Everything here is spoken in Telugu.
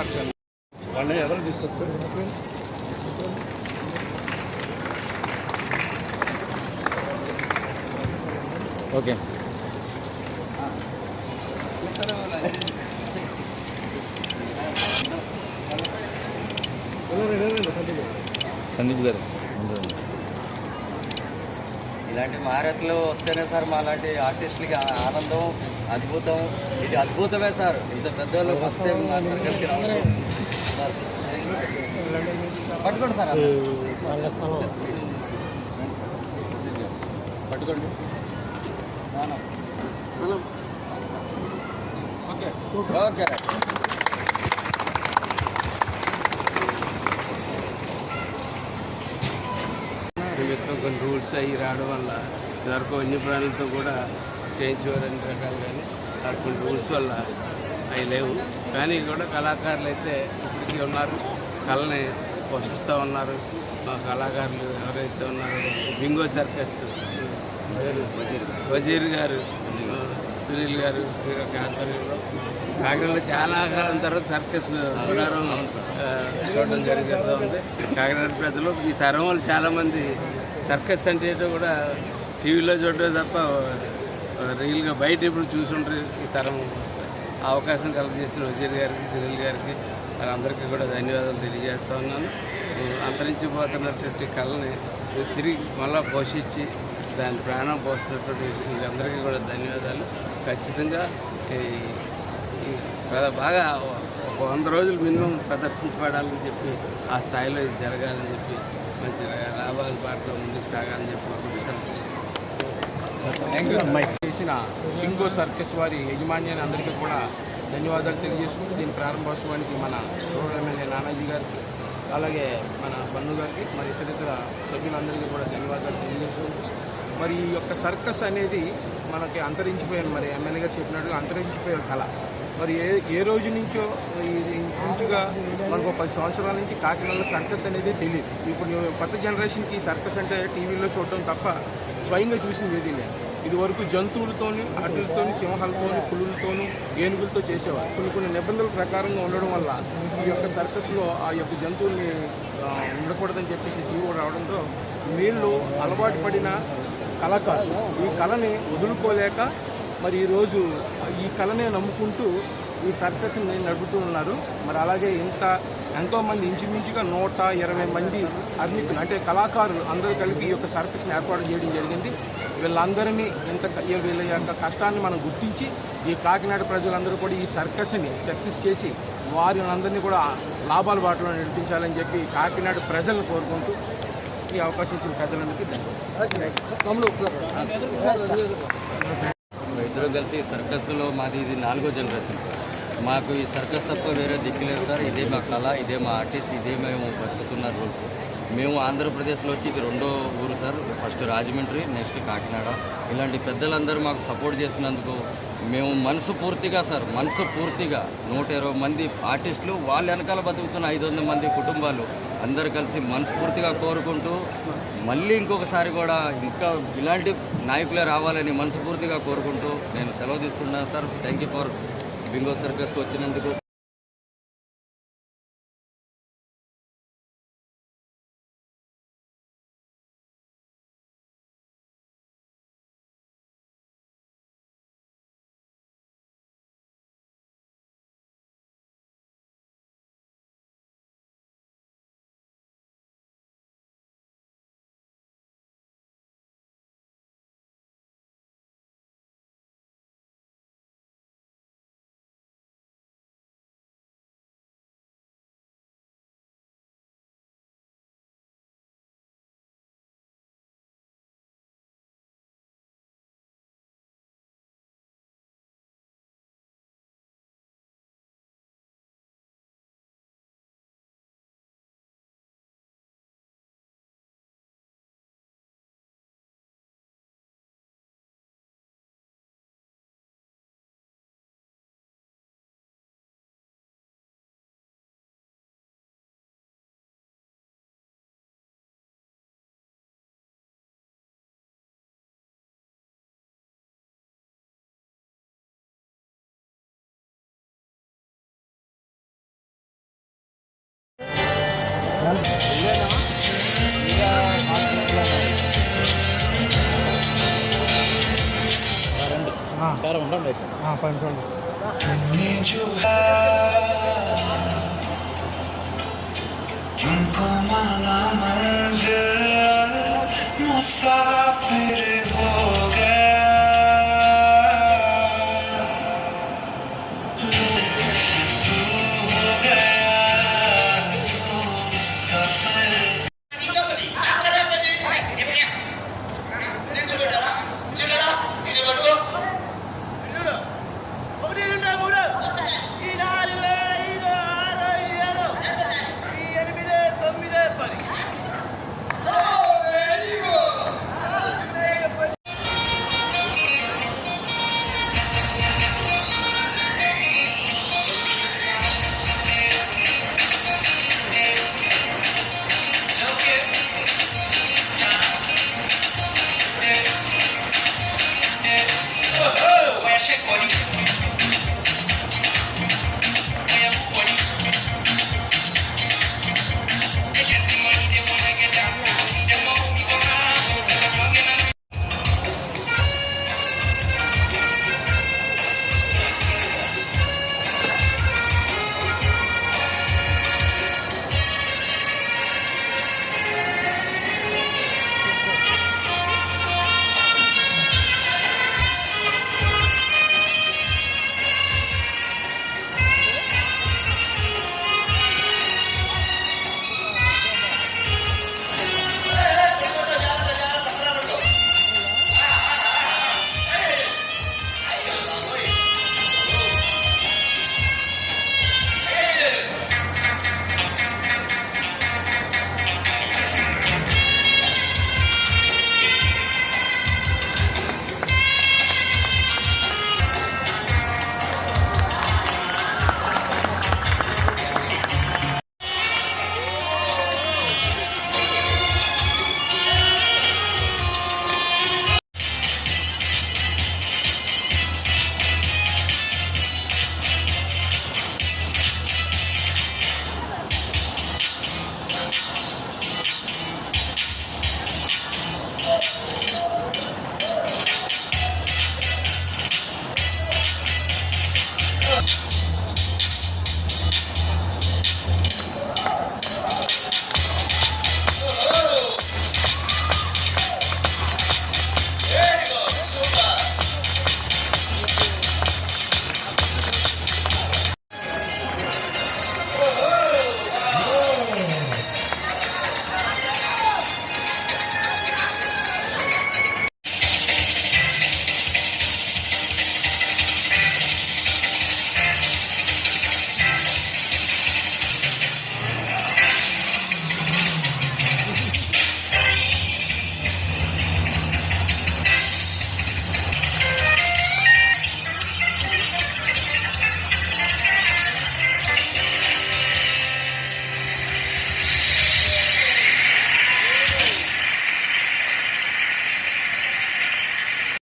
సర్కస్ వాళ్ళని ఎవరు తీసుకొస్తారు? ఓకే. సందీప్ గారు. ఇలాంటి మహారత్లు వస్తేనే సార్ మా లాంటి ఆర్టిస్టులకి ఆనందం అద్భుతం. ఇది అద్భుతమే సార్. ఇంత పెద్దోళ్ళు ఫస్ట్ టైం మా సర్కస్కి రావడం సార్, పట్టుకోండి సార్. పట్టుకోండి. ఓకే. ఓకే. నిమిత్తం కొన్ని రూల్స్ అవి రావడం వల్ల ఇదివరకు వన్య ప్రాణులతో కూడా చేయించేవారు అన్ని రకాలు కానీ ఆ కొన్ని రూల్స్ వల్ల అవి లేవు. కానీ కూడా కళాకారులు అయితే ఇప్పటికీ ఉన్నారు. కళని పోషిస్తూ ఉన్నారు. మా కళాకారులు ఎవరైతే ఉన్నారో బింగో సర్కస్ వజీర్ గారు. సునీల్ గారు హీరో యొక్క ఆధ్వర్యంలో కాకినాడలో చాలా కాలం తర్వాత సర్కస్ ప్రోగ్రాం చూడడం జరిగింది. ఉంది కాకినాడ ప్రజలు ఈ తరం వాళ్ళు చాలామంది సర్కస్ అంటే కూడా టీవీలో చూడడం తప్ప రియల్గా బయట ఇప్పుడు చూసుంటారు ఈ తరం అవకాశం కలగజేసిన వజీర్ గారికి సునీల్ గారికి వాళ్ళందరికీ కూడా ధన్యవాదాలు తెలియజేస్తా ఉన్నాను. అంతరించిపోతున్నటువంటి కళని తిరిగి మళ్ళీ పోషించి దాని ప్రాణం పోస్తున్నటువంటి వీళ్ళందరికీ కూడా ధన్యవాదాలు. ఖచ్చితంగా బాగా ఒక వంద రోజులు మినిమం ప్రదర్శించబడాలని చెప్పి ఆ స్థాయిలో ఇది జరగాలని చెప్పి మంచి లాభాల బాటలో ముందుకు సాగాలని చెప్పి చేసిన ఇంకో సర్కస్ వారి యజమాన్యాన్ని అందరికీ కూడా ధన్యవాదాలు తెలియజేసుకుంటూ దీని ప్రారంభోత్సవానికి మన రూరల్ ఎమ్మెల్యే నానాజీ గారికి అలాగే మన బన్ను గారికి మరి ఇతర ఇతర సభ్యులందరికీ కూడా ధన్యవాదాలు తెలియజేసుకుంటూ మరి ఈ యొక్క సర్కస్ అనేది మనకి అంతరించిపోయాను మరి ఎమ్మెల్యే గారు చెప్పినట్టుగా అంతరించిపోయే కళ. మరి ఏ ఏ రోజు నుంచో ఇంచుగా మనకు ఒక పది సంవత్సరాల నుంచి కాకినాడలో సర్కస్ అనేది తెలియదు ఇప్పుడు కొత్త జనరేషన్కి సర్కస్ అంటే టీవీలో చూడటం తప్ప స్వయంగా చూసింది ఏది లేదు. ఇది వరకు జంతువులతోని అటులతోని సింహాలతోని పులులతోని ఏనుగులతో చేసేవారు. కొన్ని కొన్ని నిబంధనల ప్రకారంగా ఉండడం వల్ల ఈ యొక్క సర్కస్లో ఆ యొక్క జంతువుల్ని ఉండకూడదని చెప్పేసి జీవో రావడంతో వీళ్ళు అలవాటు పడిన కళాకారులు. ఈ కళని వదులుకోలేక మరి ఈరోజు ఈ కళనే నమ్ముకుంటూ ఈ సర్కస్ని నడుపుతూ ఉన్నారు. మరి అలాగే ఇంత ఎంతోమంది ఇంచుమించుగా నూట ఇరవై మంది అర్మికులు అంటే కళాకారులు అందరూ కలిపి ఈ యొక్క సర్కస్ని ఏర్పాటు చేయడం జరిగింది. వీళ్ళందరినీ ఇంత వీళ్ళ యొక్క కష్టాన్ని మనం గుర్తించి ఈ కాకినాడ ప్రజలందరూ కూడా ఈ సర్కస్ని సక్సెస్ చేసి వారిని అందరినీ కూడా లాభాల బాటలో నడిపించాలని చెప్పి కాకినాడ ప్రజలను కోరుకుంటూ ఈ అవకాశం ఇచ్చిన పెద్దలందరికీ ఇద్దరు కలిసి సర్కస్లో మాది ఇది నాలుగో జనరేషన్ సార్. మాకు ఈ సర్కస్ తప్ప వేరే దిక్కు లేదు సార్. ఇదే మా కళ ఇదే మా ఆర్టిస్ట్ ఇదే మేము బతుకుతున్న రూల్స్ మేము ఆంధ్రప్రదేశ్లో వచ్చి ఇది రెండో ఊరు sir. First Rajahmundry next Kakinada. ఇలాంటి పెద్దలందరూ మాకు సపోర్ట్ చేసినందుకు మేము మనసు పూర్తిగా సార్ మనసు పూర్తిగా నూట ఇరవై మంది ఆర్టిస్టులు వాళ్ళ వెనకాల బతుకుతున్న ఐదు వందల మంది కుటుంబాలు అందరు కలిసి మనస్ఫూర్తిగా కోరుకుంటూ మళ్ళీ ఇంకొకసారి కూడా ఇంకా ఇలాంటి నాయకులే రావాలని మనస్ఫూర్తిగా కోరుకుంటూ నేను సెలవు తీసుకుంటున్నాను sir. Thank you for Bingo సర్కస్కి వచ్చినందుకు. సార్ ఉండండి పంచండి तुमको माना मंजिल मुसाफिर